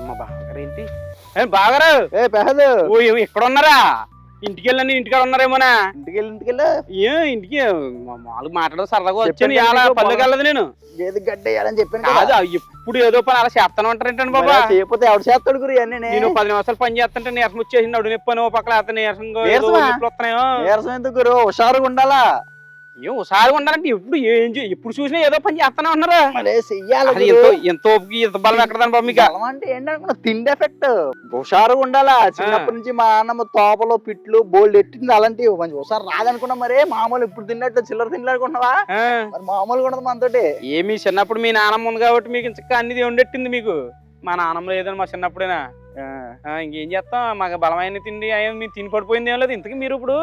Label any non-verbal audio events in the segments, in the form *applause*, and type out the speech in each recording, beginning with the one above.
అమ్మ బాగారు ఏ పెహద్ ఓ ఇక్కడ ఉన్నారా ఇంటికి వెళ్ళండి ఇంటికాడ ఉన్నారేమోనా? ఇంటికి వెళ్ళి ఇంటికి వెళ్ళి ఏ ఇంటికి మామూలుగా మాట్లాడదు సరదాగా వచ్చాను. ఇలా పల్లెకి వెళ్ళదు నేను. గేదె గడ్డ వేయాలని చెప్పాను కాదు. ఎప్పుడు ఏదో పని అలా చేస్తాను అంటారేంటండి బాబా? చేయకపోతే ఎవడు చేస్తాడు గురి అన్నీ నేను పది నిమిషాలు పని చేస్తుంటే నీరసం వచ్చేసింది. నడు నొప్పి పక్కన అతను ఏదో వస్తున్నాయో. నీరసం ఎందుకు గురు? హుషారుగా ఉండాలా? ఏం ఒకసారి ఉండాలంటే ఎప్పుడు ఏం చే- ఎప్పుడు చూసినా ఏదో పని చేస్తానే ఉన్నారా? మరి చెయ్యాలి గురు. ఎంతో ఓపిక ఎంత బలం ఎక్కడదని బాబు మీకు? బలం అంటే ఏంటనుకున్నా తిండి ఎఫెక్ట్. హుషారుగా ఉండాలా? చిన్నప్పటి నుంచి మా అన్నమ్మ తోపలో పిట్లు బోల్డ్ ఎట్టింది అలాంటివి మంచి హుషారు రాదనుకున్నా మరే మామూలు ఇప్పుడు తిన్నట్టు చిల్లర తినలేడుకుంటున్నావా ఆ, మరి మామూలుగా ఉండదు మనతోటి. ఏమి చిన్నప్పుడు మీ నాన్నమ్మ ఉంది కాబట్టి మీకు ఇంకా అన్ని ఉండెట్టింది మీకు? మా నాన్నమ్మ లేదని మా చిన్నప్పుడేనా? ఇంకేం చేస్తాం? మాకు బలమైన తిండి అయ్యో మీరు తిని పడిపోయింది ఏం లేదు. ఇంతకీ మీరు ఇప్పుడు.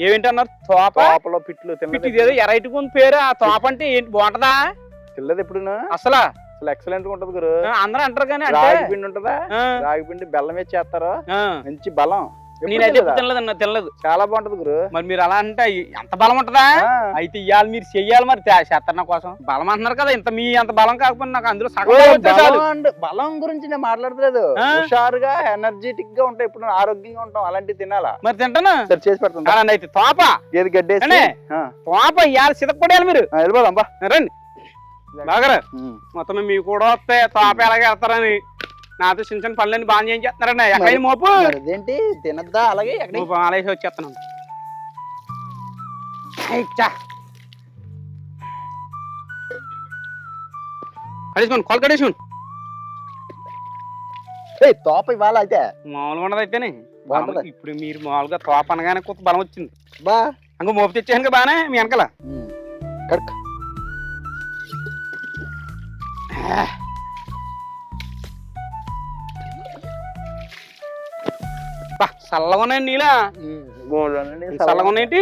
ఏమిటి అన్నారు తోప? తోపలో పిట్లు ఇదేదో ఎరైట్ ఉంది పేరు. ఆ తోప అంటే ఏంటి? బాగుంటదా? తిల్లదు ఎప్పుడు అసలు? అసలు ఎక్సలెంట్గా ఉంటది గురు. అందరూ అంటారు కానీ రాగి పిండి ఉంటదా? ఆ, రాగి పిండి బెల్లం వేసి చేస్తారు. మంచి బలం. నేనైతే తినలేదా? ఎప్పుడు తినలేదు అన్న తినలేదు. చాలా బాగుంటది గురు. మరి మీరు అలా అంటే ఎంత బలం ఉంటదా? అయితే ఇవాళ మీరు చెయ్యాలి మరి చేస్తారు నా కోసం. బలం అంటున్నారు కదా ఇంత మీ అంత బలం కాకపోతే నాకు అందులో సగం బలం గురించి నేను మాట్లాడలేదు? హుషారుగా ఎనర్జెటిక్గా ఉంటాయి. ఇప్పుడు ఆరోగ్యంగా ఉంటాం అలాంటివి తినాలా? మరి తింటాను. సరే చేసి పెడతాం అలా అయితే తోప. ఏది? ఆ, తోప ఇవాళ సితపడేయాలి మీరు. వెళ్ళిపోదాం బా. రండి. బాగా ఉమ్. మొత్తం మీకు కూడా వస్తే తోప ఎలాగ వెళ్తారని నాతో చిన్న చిన్న పనులన్నీ బాగా ఏం చేస్తున్నారండి ఎక్కడ మోపు? అదేంటి తినద్దా అలాగే మోపు ఆలేసి వచ్చేస్తున్నాను. కడేసుకోండి కాల్ కడేసుకోండి. తోప ఇవాళ అయితే? మామూలుగా ఉండదు అయితేనే. ఇప్పుడు మీరు మామూలుగా తోప అనగానే కొత్త బలం వచ్చింది. బా. ఇంకో మోపు తెచ్చాను బానే మీ వెనకాల. కడుక్ చల్లగా బోల్డన్ని చల్లగా ఉన్నాయేంటి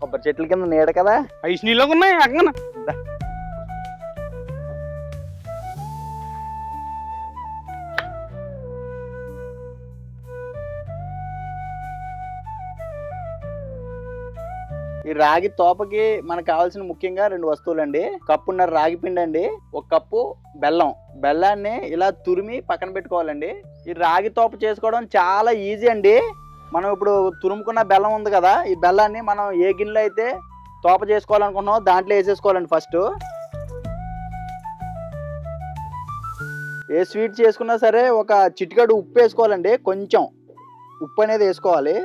కొబ్బరి చెట్ల కింద నీడ కదా. ఐస్ నీళ్ళగా ఉన్నాయి అక్కడ ఈ రాగి తోపకి మనకు కావాల్సిన ముఖ్యంగా రెండు వస్తువులండి. కప్పున్నర రాగి పిండి అండి ఒక కప్పు బెల్లం. బెల్లాన్ని ఇలా తురిమి పక్కన పెట్టుకోవాలండి. ఈ రాగి తోప చేసుకోవడం చాలా ఈజీ అండి. మనం ఇప్పుడు తురుముకున్న బెల్లం ఉంది కదా ఈ బెల్లాన్ని మనం ఏ గిన్నెలో అయితే తోప చేసుకోవాలనుకుంటున్నామో దాంట్లో వేసేసుకోవాలండి ఫస్ట్. ఏ స్వీట్ చేసుకున్నా సరే ఒక చిటికెడు ఉప్పు వేసుకోవాలండి కొంచెం ఉప్పు అనేది వేసుకోవాలి.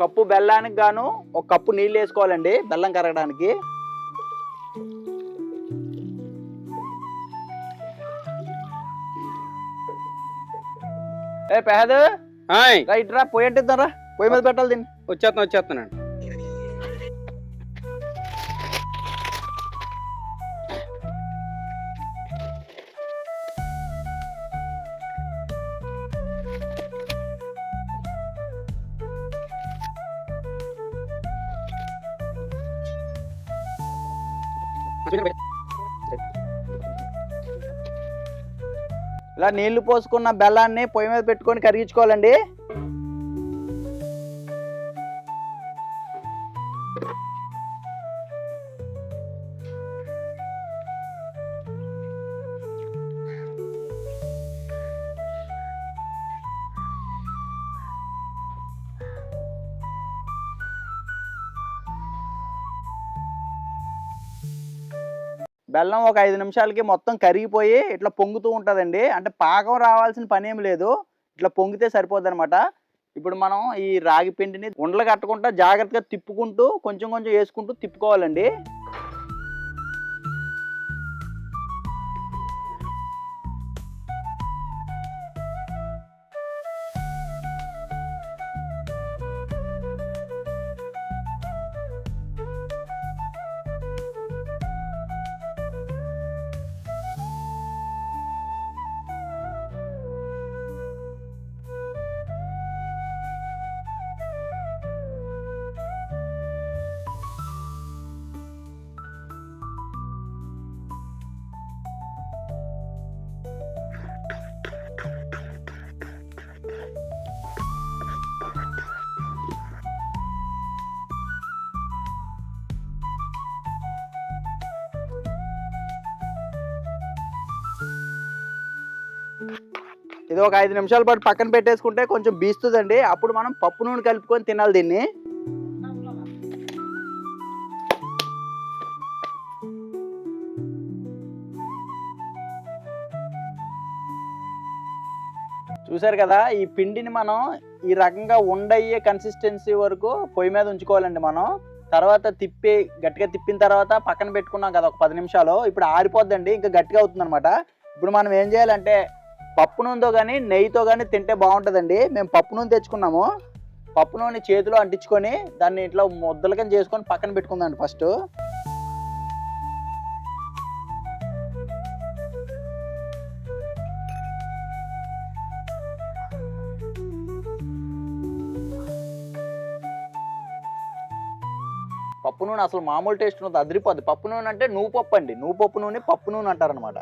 కప్పు బెల్లానికి గాను ఒక కప్పు నీళ్ళు వేసుకోవాలండి బెల్లం కరగడానికి. ఏ పెహద్ రైట్ రా పొయ్యి అంటిద్దాం రా పొయ్యి మీద పెట్టాలి దీన్ని. వచ్చేస్తాను వచ్చేస్తున్నాను ఇలా నీళ్ళు పోసుకున్న బెల్లాన్ని పొయ్యి మీద పెట్టుకొని కరిగించుకోవాలండి. బెల్లం ఒక ఐదు నిమిషాలకి మొత్తం కరిగిపోయి ఇట్లా పొంగుతూ ఉంటుందండి. అంటే పాకం రావాల్సిన పని ఏం లేదు. ఇట్లా పొంగితే సరిపోద్ది అనమాట ఇప్పుడు మనం ఈ రాగి పిండిని ఉండలు కట్టకుండా జాగ్రత్తగా తిప్పుకుంటూ కొంచెం కొంచెం వేసుకుంటూ తిప్పుకోవాలండి. ఇది ఒక ఐదు నిమిషాల పాటు పక్కన పెట్టేసుకుంటే కొంచెం బీస్తుందండి. అప్పుడు మనం పప్పు నూనె కలుపుకొని తినాలి దీన్ని. చూసారు కదా ఈ పిండిని మనం ఈ రకంగా ఉండయ్యే కన్సిస్టెన్సీ వరకు పొయ్యి మీద ఉంచుకోవాలండి మనం. తర్వాత తిప్పి గట్టిగా తిప్పిన తర్వాత పక్కన పెట్టుకున్నాం కదా ఒక పది నిమిషాలు. ఇప్పుడు ఆరిపోద్దండి ఇంకా గట్టిగా అవుతుంది అనమాట ఇప్పుడు మనం ఏం చేయాలంటే పప్పు నూనెతో కానీ నెయ్యితో కానీ తింటే బాగుంటుందండి. మేము పప్పు నూనె తెచ్చుకున్నాము. పప్పు నూనె చేతిలో అంటించుకొని దాన్ని ఇట్లా ముద్దలుగా చేసుకొని పక్కన పెట్టుకుందండి ఫస్ట్. పప్పు నూనె అసలు మామూలు టేస్ట్ ఉన్నది అదిరిపోద్ది. పప్పు నూనె అంటే నువ్వు పప్పు అండి. నువ్వు పప్పు నూనె పప్పు నూనె అంటారనమాట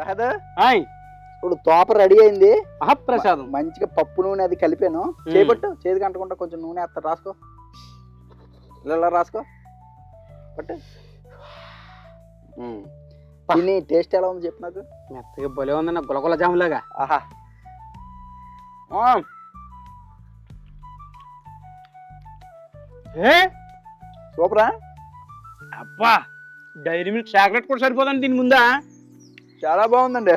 ప్రహద్ హాయ్ ఇప్పుడు తోప రెడీ అయింది. మహాప్రసాదం మంచిగా పప్పు నూనె అది కలిపాను. చేపట్టు చేతికి అంటకుండా కొంచెం నూనె వేస్తా రాసుకో. ఇలా రాసుకో. పట్టు. టేస్ట్ ఎలా ఉంది చెప్పు నాకు. మెత్తగా భలే ఉంది నా గులగుల జాములాగా. ఆహా. సూపరా? అబ్బా డైరీ మిల్క్ చాక్లెట్ కూడా సరిపోదండి దీని ముందా? చాలా బాగుందండి.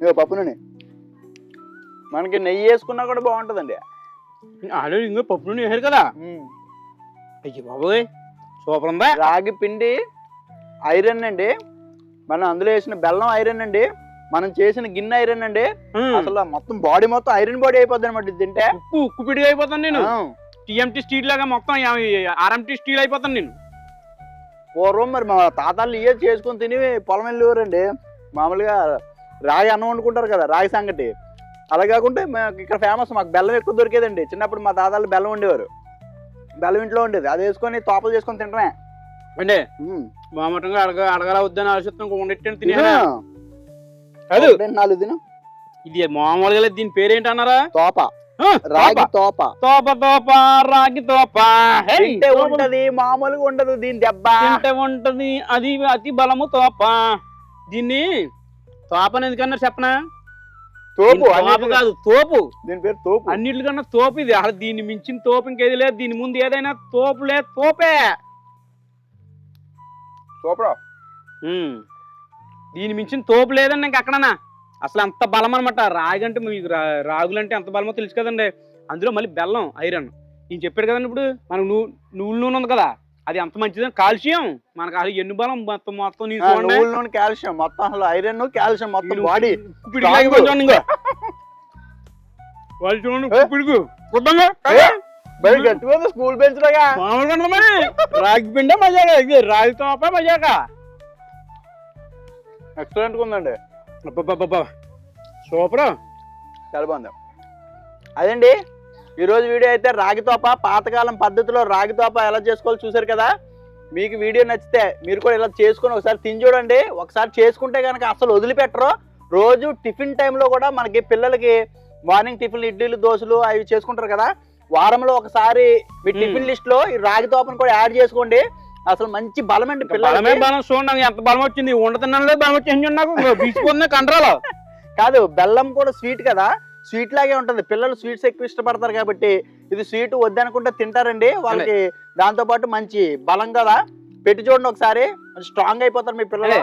ఇగో పప్పు నూనె. మనకి నెయ్యి వేసుకున్నా కూడా బాగుంటుందండి. ఆల్రెడీ ఇంకో పప్పు నూనె వేసారు కదా. అయ్యి బాబోయ్ సూపర్ ఉందా? రాగి పిండి ఐరన్ అండి. మనం అందులో వేసిన బెల్లం ఐరన్ అండి. మనం చేసిన గిన్నె ఐరన్ అండి. అసలు మొత్తం బాడీ మొత్తం ఐరన్ బాడీ అయిపోద్ది అనమాట ఇది తింటే. ఉప్పు ఉక్కు పిడిగా అయిపోతాను నేను. టీఎంటీ స్టీల్ లాగా మొత్తం ఆర్ఎంటీ స్టీల్ అయిపోతాను నేను. పూర్వం మరి మా తాతలు ఇయే చేసుకొని తిని పొలం వెళ్ళేవారండి. మామూలుగా రాగి అన్నం వండుకుంటారు కదా రాగి సంగటి. అలా కాకుంటే మాకు ఇక్కడ ఫేమస్ మాకు బెల్లం ఎక్కువ దొరికేదండి. చిన్నప్పుడు మా తాతలు బెల్లం వండేవారు. బెల్లం ఇంట్లో ఉండేది. అది వేసుకొని తోపలు చేసుకొని తింటమే అంటే. మామూలుగా అడగ అడగల వద్దని ఆలోచిస్తాం ఉండెట్టాను తిను. కాదు నాలుగు తిను ఇది మామూలుగా దీని పేరేంటి అన్నారా తోప. రాగి తోప. తోప తోప రాగి తోప. తింటే ఉంటది మామూలుగా ఉండదు దీని దెబ్బ. తింటే ఉంటది అది అతి బలము తోప. దీన్ని తోపని ఎందుకన్నారు చెప్పనా? తోపు తోప కాదు తోపు. దీని పేరు తోపు. అన్నిటికన్నా తోపు ఇది. అసలు దీన్ని మించిన తోపు ఇంకేది లేదు. దీని ముందు ఏదైనా తోపు లేదు తోపే. ఉమ్. దీని మించిన తోపు లేదండి ఇంకెక్కడన్నా అసలు అంత బలం అనమాట రాగి అంటే మీకు రాగులంటే ఎంత బలమో తెలుసు కదండి. అందులో మళ్ళీ బెల్లం ఐరన్. నేను చెప్పాడు కదండి ఇప్పుడు మనకు నువ్వు నువ్వుల నూనె ఉంది కదా అది ఎంత మంచిదని కాల్షియం మనకు అసలు ఎన్ని బలం మొత్తం మొత్తం చూడండి నువ్వుల నూనె కాల్షియం. మొత్తం అసలు ఐరన్ కాల్షియం మొత్తం వీడు బాడీ. ఇంకో. వాళ్ళు చూడండి పిడుగు స్కూల్ బెంచ్ రాగి పిండ మజాగా. ఇది రాగి తోప మజాగా. ఎక్సలెంట్ ఉందండి. అబ్బబ్బబ్బబ్బా. సూపర్. చాలా బాగుంది. అదండి ఈరోజు వీడియో అయితే రాగి తోప పాతకాలం పద్ధతిలో రాగి తోప ఎలా చేసుకోవాలో చూసారు కదా? మీకు వీడియో నచ్చితే మీరు కూడా ఇలా చేసుకొని ఒకసారి తిని చూడండి. ఒకసారి చేసుకుంటే కనుక అసలు వదిలిపెట్టరు. రోజు టిఫిన్ టైంలో కూడా మనకి పిల్లలకి మార్నింగ్ టిఫిన్ ఇడ్లీలు దోశలు అవి చేసుకుంటారు కదా? వారంలో ఒకసారి మీ. టిఫిన్ లిస్ట్లో ఈ రాగి తోపను కూడా యాడ్ చేసుకోండి. అసలు మంచి బలం అండి బలమే బలం చూడండి ఎంత బలం వచ్చింది? ఉండతిన్నాను బలం వచ్చింది నాకు. బీచిపోతుంది కంట్రోల్ కాదు బెల్లం కూడా స్వీట్ కదా. స్వీట్ లాగే ఉంటది. పిల్లలు స్వీట్స్ ఎక్కువ ఇష్టపడతారు కాబట్టి ఇది స్వీట్ వద్దనుకుంటే తింటారండి. వాళ్ళకి దాంతో పాటు మంచి బలం కదా. పెట్టి చూడండి ఒకసారి. స్ట్రాంగ్ అయిపోతారు మీ పిల్లలు.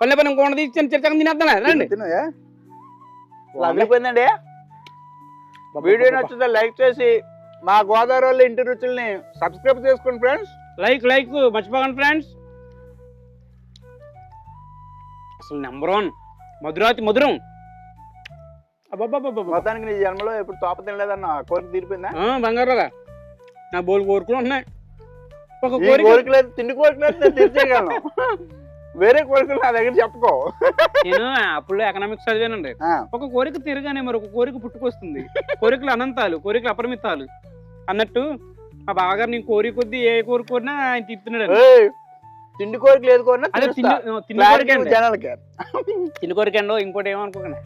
పల్లె పని ఇంకోటి తీసి చిన్న తినేస్తాను రండి. వీడియో నచ్చితే లైక్ చేసి మా గోదావరి వాళ్ళ ఇంటి రుచుల్ని సబ్స్క్రైబ్ చేసుకోండి ఫ్రెండ్స్ లైక్ లైక్ మర్చిపోకండి ఫ్రెండ్స్ అసలు నెంబర్ వన్ మధురాతి మధురం. మొత్తానికి నీ జన్మలో ఎప్పుడు తోప తినలేదన్న కోరిక తీరిపోయిందా? ఆ బంగారుగా నా బోల్ కోరుకుని ఉంటున్నాయి. ఒక కోరిక కోరికలు అయితే తిండి కోరికలు అయితే నేను తీర్చేయగలను. *laughs* వేరే కోరికలు నా దగ్గర చెప్పుకో. నేను అప్పుడు ఎకనామిక్స్ చదివానండి. ఒక కోరిక తిరగానే మరి ఒక కోరిక పుట్టుకొస్తుంది. కోరికలు అనంతాలు కోరికలు అపరిమితాలు. అన్నట్టు మా బావగారు నేను కోరి కొద్దీ ఏ కోరిక కోరినా ఆయన తిప్పుతున్నాడు తిండి కోరికలు ఏది కోరినా. తిండి కోరిక జనాలకి. తిండి కోరిక అండి ఇంకోటి ఏమనుకోకండి